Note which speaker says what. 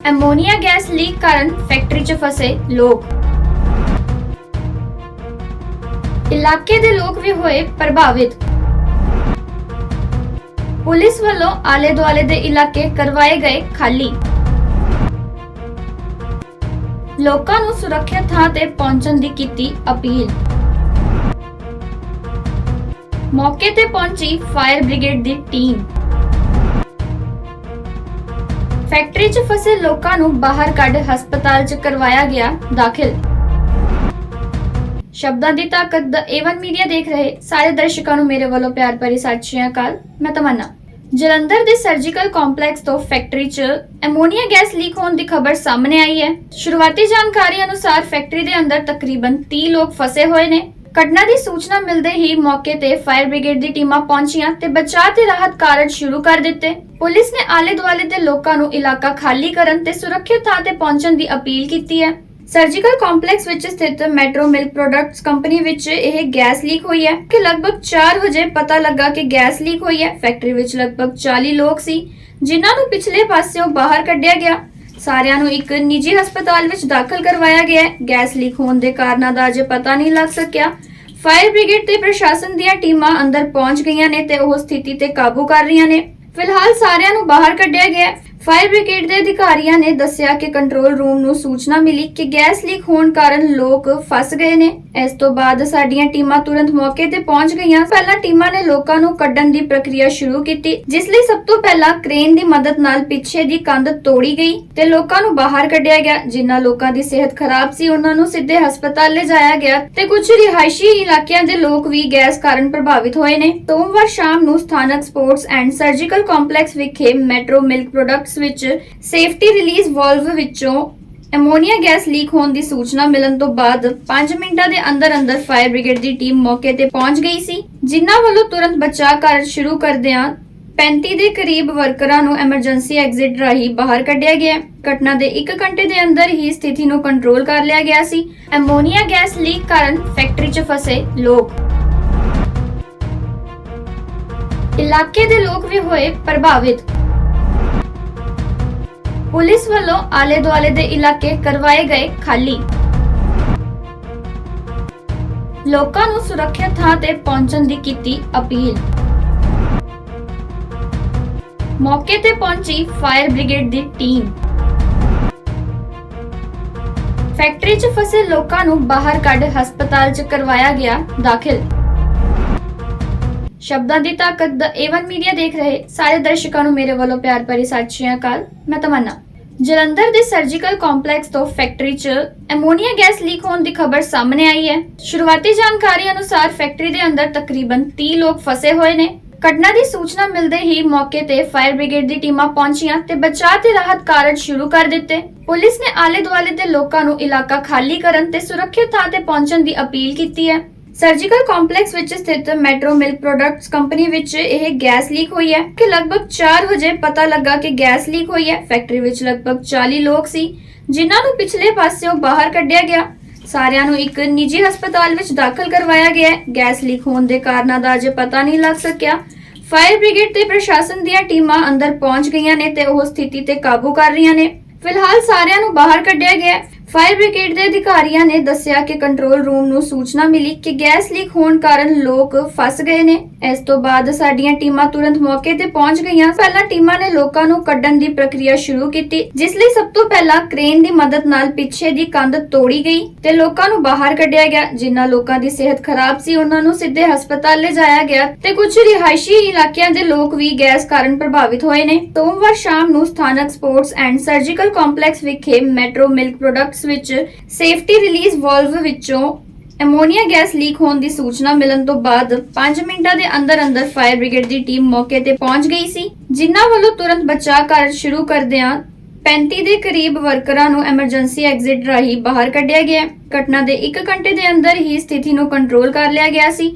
Speaker 1: ਐਮੋਨੀਆ gas leak ਕਾਰਨ factory 'ਚ ਫਸੇ ਲੋਕ। ਇਲਾਕੇ ਦੇ ਲੋਕ ਵੀ ਹੋਏ ਪ੍ਰਭਾਵਿਤ। ਪੁਲਿਸ ਵੱਲੋਂ ਆਲੇ ਦੁਆਲੇ ਦੇ ਇਲਾਕੇ ਕਰਵਾਏ ਗਏ ਖਾਲੀ। ਲੋਕਾਂ ਨੂੰ ਸੁਰੱਖਿਅਤ ਥਾਂ ਤੇ ਪਹੁੰਚਣ ਦੀ ਕੀਤੀ ਅਪੀਲ। ਮੌਕੇ ਤੇ ਪਹੁੰਚੀ ਫਾਇਰ ਬ੍ਰਿਗੇਡ ਦੀ ਟੀਮ। ਫੈਕਟਰੀ 'ਚ ਫਸੇ ਲੋਕਾਂ ਨੂੰ ਬਾਹਰ ਕੱਢ ਹਸਪਤਾਲ 'ਚ ਕਰਵਾਇਆ ਗਿਆ ਦਾਖਲ। ਸ਼ਬਦਾਂ ਦੀ ਤਾਕਤ ਦਾ ਏਵਨ ਮੀਡੀਆ ਦੇਖ ਰਹੇ ਸਾਰੇ ਦਰਸ਼ਕਾਂ ਨੂੰ ਮੇਰੇ ਵੱਲੋਂ ਪਿਆਰ ਭਰੀ ਸਤਿ ਸ਼੍ਰੀ ਅਕਾਲ। ਮੈਂ ਤਮੰਨਾ। ਜਲੰਧਰ ਦੇ ਸਰਜੀਕਲ ਕੰਪਲੈਕਸ ਤੋਂ ਫੈਕਟਰੀ 'ਚ ਅਮੋਨੀਆ ਗੈਸ ਲੀਕ ਹੋਣ ਦੀ ਖਬਰ ਸਾਹਮਣੇ ਆਈ ਹੈ। ਸ਼ੁਰੂਆਤੀ ਜਾਣਕਾਰੀ ਅਨੁਸਾਰ ਫੈਕਟਰੀ ਦੇ ਅੰਦਰ ਤਕਰੀਬਨ 30 ਲੋਕ ਫਸੇ ਹੋਏ ਨੇ। ਘਟਨਾ ਦੀ ਸੂਚਨਾ ਮਿਲਦੇ ਹੀ ਮੌਕੇ ਤੇ ਫਾਇਰ ਬ੍ਰਿਗੇਡ ਦੀ ਟੀਮਾਂ ਪਹੁੰਚੀਆਂ ਤੇ ਬਚਾਅ ਤੇ ਰਾਹਤ ਕਾਰਜ ਸ਼ੁਰੂ ਕਰ ਦਿੱਤੇ। ਪੁਲਿਸ ਨੇ ਆਲੇ ਦੁਆਲੇ ਦੇ ਲੋਕਾਂ ਨੂੰ ਇਲਾਕਾ ਖਾਲੀ ਕਰਨ ਤੇ ਸੁਰੱਖਿਅਤ ਥਾਂ ਤੇ ਪਹੁੰਚਣ ਦੀ ਅਪੀਲ ਕੀਤੀ ਹੈ। ਸਰਜੀਕਲ ਕੰਪਲੈਕਸ ਵਿੱਚ ਸਥਿਤ ਮੈਟਰੋ ਮਿਲਕ ਪ੍ਰੋਡਕਟਸ ਕੰਪਨੀ ਵਿੱਚ ਇਹ ਗੈਸ ਲੀਕ ਹੋਈ ਹੈ ਕਿ ਲਗਭਗ 4 ਵਜੇ ਪਤਾ ਲੱਗਾ ਕਿ ਗੈਸ ਲੀਕ ਹੋਈ ਹੈ। ਫੈਕਟਰੀ ਵਿੱਚ ਲਗਭਗ 40 ਲੋਕ ਸੀ, ਜਿਨ੍ਹਾਂ ਨੂੰ ਪਿਛਲੇ ਪਾਸਿਓਂ ਬਾਹਰ ਕੱਢਿਆ ਗਿਆ। ਸਾਰਿਆਂ ਨੂੰ ਇੱਕ ਨਿੱਜੀ ਹਸਪਤਾਲ ਵਿੱਚ ਦਾਖਲ ਕਰਵਾਇਆ ਗਿਆ ਹੈ। ਗੈਸ ਲੀਕ ਹੋਣ ਦੇ ਕਾਰਨਾਂ ਦਾ ਅਜੇ ਪਤਾ ਨਹੀਂ ਲੱਗ ਸਕਿਆ। ਫਾਇਰ ਬ੍ਰਿਗੇਡ ਤੇ ਪ੍ਰਸ਼ਾਸਨ ਦੀਆਂ ਟੀਮਾਂ ਅੰਦਰ ਪਹੁੰਚ ਗਈਆਂ ਨੇ ਤੇ ਉਹ ਸਥਿਤੀ ਤੇ ਕਾਬੂ ਕਰ ਰਹੀਆਂ ਨੇ। ਫਿਲਹਾਲ ਸਾਰਿਆਂ ਨੂੰ ਬਾਹਰ ਕੱਢਿਆ ਗਿਆ ਫਾਇਰ ਬ੍ਰਿਗੇਡ ਦੇ ਅਧਿਕਾਰੀਆਂ ਨੇ ਦੱਸਿਆ ਕਿ ਕੰਟਰੋਲ ਰੂਮ ਨੂੰ ਸੂਚਨਾ ਮਿਲੀ ਕਿ ਗੈਸ ਲੀਕ ਹੋਣ ਕਾਰਨ ਲੋਕ ਫਸ ਗਏ ਨੇ। ਇਸ ਤੋਂ ਬਾਅਦ ਸਾਡੀਆਂ ਟੀਮਾਂ ਤੁਰੰਤ ਮੌਕੇ ਤੇ ਪਹੁੰਚ ਗਈਆਂ। ਪਹਿਲਾਂ ਟੀਮਾਂ ਨੇ ਲੋਕਾਂ ਨੂੰ ਕੱਢਣ ਦੀ ਪ੍ਰਕਿਰਿਆ ਸ਼ੁਰੂ ਕੀਤੀ, ਜਿਸ ਲਈ ਸਭ ਤੋਂ ਪਹਿਲਾਂ ਕ੍ਰੇਨ ਦੀ ਮਦਦ ਨਾਲ ਪਿੱਛੇ ਦੀ ਕੰਧ ਤੋੜੀ ਗਈ ਤੇ ਲੋਕਾਂ ਨੂੰ ਬਾਹਰ ਕੱਢਿਆ ਗਿਆ, ਜਿਨ੍ਹਾਂ ਲੋਕਾਂ ਦੀ ਸਿਹਤ ਖਰਾਬ ਸੀ, ਉਹਨਾਂ ਨੂੰ ਸਿੱਧੇ ਹਸਪਤਾਲ ਲਿਜਾਇਆ ਗਿਆ ਤੇ ਕੁਝ ਰਿਹਾਇਸ਼ੀ ਇਲਾਕਿਆਂ ਦੇ ਲੋਕ ਵੀ ਗੈਸ ਕਾਰਨ ਪ੍ਰਭਾਵਿਤ ਹੋਏ ਨੇ। ਸੋਮਵਾਰ ਸ਼ਾਮ ਨੂੰ ਸਥਾਨਕ ਸਪੋਰਟਸ ਐਂਡ ਸਰਜੀਕਲ ਕੰਪਲੈਕਸ ਵਿਖੇ ਮੈਟਰੋ ਮਿਲਕ ਪ੍ਰੋਡਕਟਸ ਵਿੱਚ ਸੇਫਟੀ ਰਿਲੀਜ਼ ਵਾਲਵ ਵਿੱਚੋਂ ਐਮੋਨੀਆ ਗੈਸ ਲੀਕ ਹੋਣ ਦੀ ਸੂਚਨਾ ਮਿਲਣ ਤੋਂ ਬਾਅਦ 5 ਮਿੰਟਾਂ ਦੇ ਅੰਦਰ ਅੰਦਰ ਫਾਇਰ ਬ੍ਰਿਗੇਡ ਦੀ ਟੀਮ ਮੌਕੇ ਤੇ ਪਹੁੰਚ ਗਈ ਸੀ, ਜਿਨ੍ਹਾਂ ਵੱਲੋਂ ਤੁਰੰਤ ਬਚਾਅ ਕਾਰਜ ਸ਼ੁਰੂ ਕਰਦਿਆਂ 35 ਦੇ ਕਰੀਬ ਵਰਕਰਾਂ ਨੂੰ ਐਮਰਜੈਂਸੀ ਐਗਜ਼ਿਟ ਰਾਹੀਂ ਬਾਹਰ ਕੱਢਿਆ ਗਿਆ। ਘਟਨਾ ਦੇ 1 ਘੰਟੇ ਦੇ ਅੰਦਰ ਹੀ ਸਥਿਤੀ ਨੂੰ ਕੰਟਰੋਲ ਕਰ ਲਿਆ ਗਿਆ ਸੀ। ਐਮੋਨੀਆ ਗੈਸ ਲੀਕ ਕਾਰਨ ਫੈਕਟਰੀ 'ਚ ਫਸੇ ਲੋਕ। ਇਲਾਕੇ ਦੇ ਲੋਕ ਵੀ ਹੋਏ ਪ੍ਰਭਾਵਿਤ। ਪੁਲਿਸ ਵੱਲੋਂ ਆਲੇ ਦੁਆਲੇ ਦੇ ਇਲਾਕੇ ਕਰਵਾਏ ਗਏ ਖਾਲੀ। ਲੋਕਾਂ ਨੂੰ ਸੁਰੱਖਿਅਤ ਥਾਂ ਤੇ ਪਹੁੰਚਣ ਦੀ ਕੀਤੀ ਅਪੀਲ। ਮੌਕੇ ਤੇ ਪਹੁੰਚੀ ਫਾਇਰ ਬ੍ਰਿਗੇਡ ਦੀ ਟੀਮ। ਫੈਕਟਰੀ 'ਚ ਫਸੇ ਲੋਕਾਂ ਨੂੰ ਬਾਹਰ ਕੱਢ ਹਸਪਤਾਲ 'ਚ ਕਰਵਾਇਆ ਗਿਆ ਦਾਖਲ। ਸ਼ਬਦਾਂ ਦੀ ਤਾਕਤ ਦਾ ਏਵਨ ਮੀਡੀਆ ਦੇਖ ਰਹੇ ਸਾਰੇ ਦਰਸ਼ਕਾਂ ਨੂੰ ਮੇਰੇ ਵੱਲੋਂ ਪਿਆਰ ਭਰੀ ਸਤਿ ਸ਼੍ਰੀ ਅਕਾਲ। ਮੈਂ ਤਮੰਨਾ। ਜਲੰਧਰ ਦੇ ਸਰਜੀਕਲ ਕੰਪਲੈਕਸ ਤੋਂ ਫੈਕਟਰੀ 'ਚ ਐਮੋਨੀਆ ਗੈਸ ਲੀਕ ਹੋਣ ਦੀ ਖਬਰ ਸਾਹਮਣੇ ਆਈ ਹੈ। ਸ਼ੁਰੂਆਤੀ ਜਾਣਕਾਰੀ ਅਨੁਸਾਰ ਫੈਕਟਰੀ ਦੇ ਅੰਦਰ ਤਕਰੀਬਨ 30 ਲੋਕ ਫਸੇ ਹੋਏ ਨੇ। ਘਟਨਾ ਦੀ ਸੂਚਨਾ ਮਿਲਦੇ ਹੀ ਮੌਕੇ ਤੇ ਫਾਇਰ ਬ੍ਰਿਗੇਡ ਦੀ ਟੀਮਾਂ ਪਹੁੰਚੀਆਂ ਤੇ ਬਚਾਅ ਤੇ ਰਾਹਤ ਕਾਰਜ ਸ਼ੁਰੂ ਕਰ ਦਿੱਤੇ। ਪੁਲਿਸ ਨੇ ਆਲੇ ਦੁਆਲੇ ਦੇ ਲੋਕਾਂ ਨੂੰ ਇਲਾਕਾ ਖਾਲੀ ਕਰਨ ਤੇ ਸੁਰੱਖਿਅਤ ਥਾਂ ਤੇ ਪਹੁੰਚਣ ਦੀ ਅਪੀਲ ਕੀਤੀ ਹੈ। ਸਰਜੀਕਲ ਕੰਪਲੈਕਸ ਵਿੱਚ ਸਥਿਤ ਮੈਟਰੋ ਮਿਲਕ ਪ੍ਰੋਡਕਟਸ ਕੰਪਨੀ ਵਿੱਚ ਇਹ ਗੈਸ ਲੀਕ ਹੋਈ ਹੈ ਕਿ ਲਗਭਗ 4 ਵਜੇ ਪਤਾ ਲੱਗਾ ਕਿ ਗੈਸ ਲੀਕ ਹੋਈ ਹੈ। ਫੈਕਟਰੀ ਵਿੱਚ ਲਗਭਗ 40 ਲੋਕ ਸੀ, ਜਿਨ੍ਹਾਂ ਨੂੰ ਪਿਛਲੇ ਪਾਸਿਓਂ ਬਾਹਰ ਕੱਢਿਆ ਗਿਆ। ਸਾਰਿਆਂ ਨੂੰ ਇੱਕ ਨਿੱਜੀ ਹਸਪਤਾਲ ਵਿੱਚ ਦਾਖਲ ਕਰਵਾਇਆ ਗਿਆ ਗੈਸ ਲੀਕ ਹੋਣ ਦੇ ਕਾਰਨਾਂ ਦਾ ਅਜੇ ਪਤਾ ਨਹੀਂ ਲੱਗ ਸਕਿਆ। ਫਾਇਰ ਬ੍ਰਿਗੇਡ ਤੇ ਪ੍ਰਸ਼ਾਸਨ ਦੀਆਂ ਟੀਮਾਂ ਅੰਦਰ ਪਹੁੰਚ ਗਈਆਂ ਨੇ ਤੇ ਉਹ ਸਥਿਤੀ ਤੇ ਕਾਬੂ ਕਰ ਰਹੀਆਂ ਨੇ। ਫਿਲਹਾਲ ਸਾਰਿਆਂ ਨੂੰ ਬਾਹਰ ਕੱਢਿਆ ਗਿਆ ਫਾਇਰ ਬ੍ਰਿਗੇਡ ਦੇ ਅਧਿਕਾਰੀਆਂ ਨੇ ਦੱਸਿਆ ਕਿ ਕੰਟਰੋਲ ਰੂਮ ਨੂੰ ਸੂਚਨਾ ਮਿਲੀ ਕਿ ਗੈਸ ਲੀਕ ਹੋਣ ਕਾਰਨ ਲੋਕ ਫਸ ਗਏ ਨੇ। ਇਸ ਤੋਂ ਬਾਅਦ ਸਾਡੀਆਂ ਟੀਮਾਂ ਤੁਰੰਤ ਮੌਕੇ ਤੇ ਪਹੁੰਚ ਗਈਆਂ। ਪਹਿਲਾਂ ਟੀਮਾਂ ਨੇ ਲੋਕਾਂ ਨੂੰ ਕੱਢਣ ਦੀ ਪ੍ਰਕਿਰਿਆ ਸ਼ੁਰੂ ਕੀਤੀ, ਜਿਸ ਲਈ ਸਭ ਤੋਂ ਪਹਿਲਾਂ ਕ੍ਰੇਨ ਦੀ ਮਦਦ ਨਾਲ ਪਿੱਛੇ ਦੀ ਕੰਧ ਤੋੜੀ ਗਈ ਤੇ ਲੋਕਾਂ ਨੂੰ ਬਾਹਰ ਕੱਢਿਆ ਗਿਆ, ਜਿਨ੍ਹਾਂ ਲੋਕਾਂ ਦੀ ਸਿਹਤ ਖਰਾਬ ਸੀ, ਉਹਨਾਂ ਨੂੰ ਸਿੱਧੇ ਹਸਪਤਾਲ ਲਿਜਾਇਆ ਗਿਆ ਤੇ ਕੁਝ ਰਿਹਾਇਸ਼ੀ ਇਲਾਕਿਆਂ ਦੇ ਲੋਕ ਵੀ ਗੈਸ ਕਾਰਨ ਪ੍ਰਭਾਵਿਤ ਹੋਏ ਨੇ। ਸੋਮਵਾਰ ਸ਼ਾਮ ਨੂੰ ਸਥਾਨਕ ਸਪੋਰਟਸ ਐਂਡ ਸਰਜੀਕਲ ਕੰਪਲੈਕਸ ਵਿਖੇ ਮੈਟਰੋ ਮਿਲਕ ਪ੍ਰੋਡਕਟ ਪ੍ਰੋਡਕਟਸ ਵਿੱਚ ਸੇਫਟੀ ਰਿਲੀਜ਼ ਵਾਲਵ ਵਿੱਚੋਂ ਐਮੋਨੀਆ ਗੈਸ ਲੀਕ ਹੋਣ ਦੀ ਸੂਚਨਾ ਮਿਲਣ ਤੋਂ ਬਾਅਦ 5 ਮਿੰਟਾਂ ਦੇ ਅੰਦਰ ਅੰਦਰ ਫਾਇਰ ਬ੍ਰਿਗੇਡ ਦੀ ਟੀਮ ਮੌਕੇ ਤੇ ਪਹੁੰਚ ਗਈ ਸੀ, ਜਿਨ੍ਹਾਂ ਵੱਲੋਂ ਤੁਰੰਤ ਬਚਾਅ ਕਾਰਜ ਸ਼ੁਰੂ ਕਰਦਿਆਂ 35 ਦੇ ਕਰੀਬ ਵਰਕਰਾਂ ਨੂੰ ਐਮਰਜੈਂਸੀ ਐਗਜ਼ਿਟ ਰਾਹੀਂ ਬਾਹਰ ਕੱਢਿਆ ਗਿਆ। ਘਟਨਾ ਦੇ 1 ਘੰਟੇ ਦੇ ਅੰਦਰ ਹੀ ਸਥਿਤੀ ਨੂੰ ਕੰਟਰੋਲ ਕਰ ਲਿਆ ਗਿਆ ਸੀ।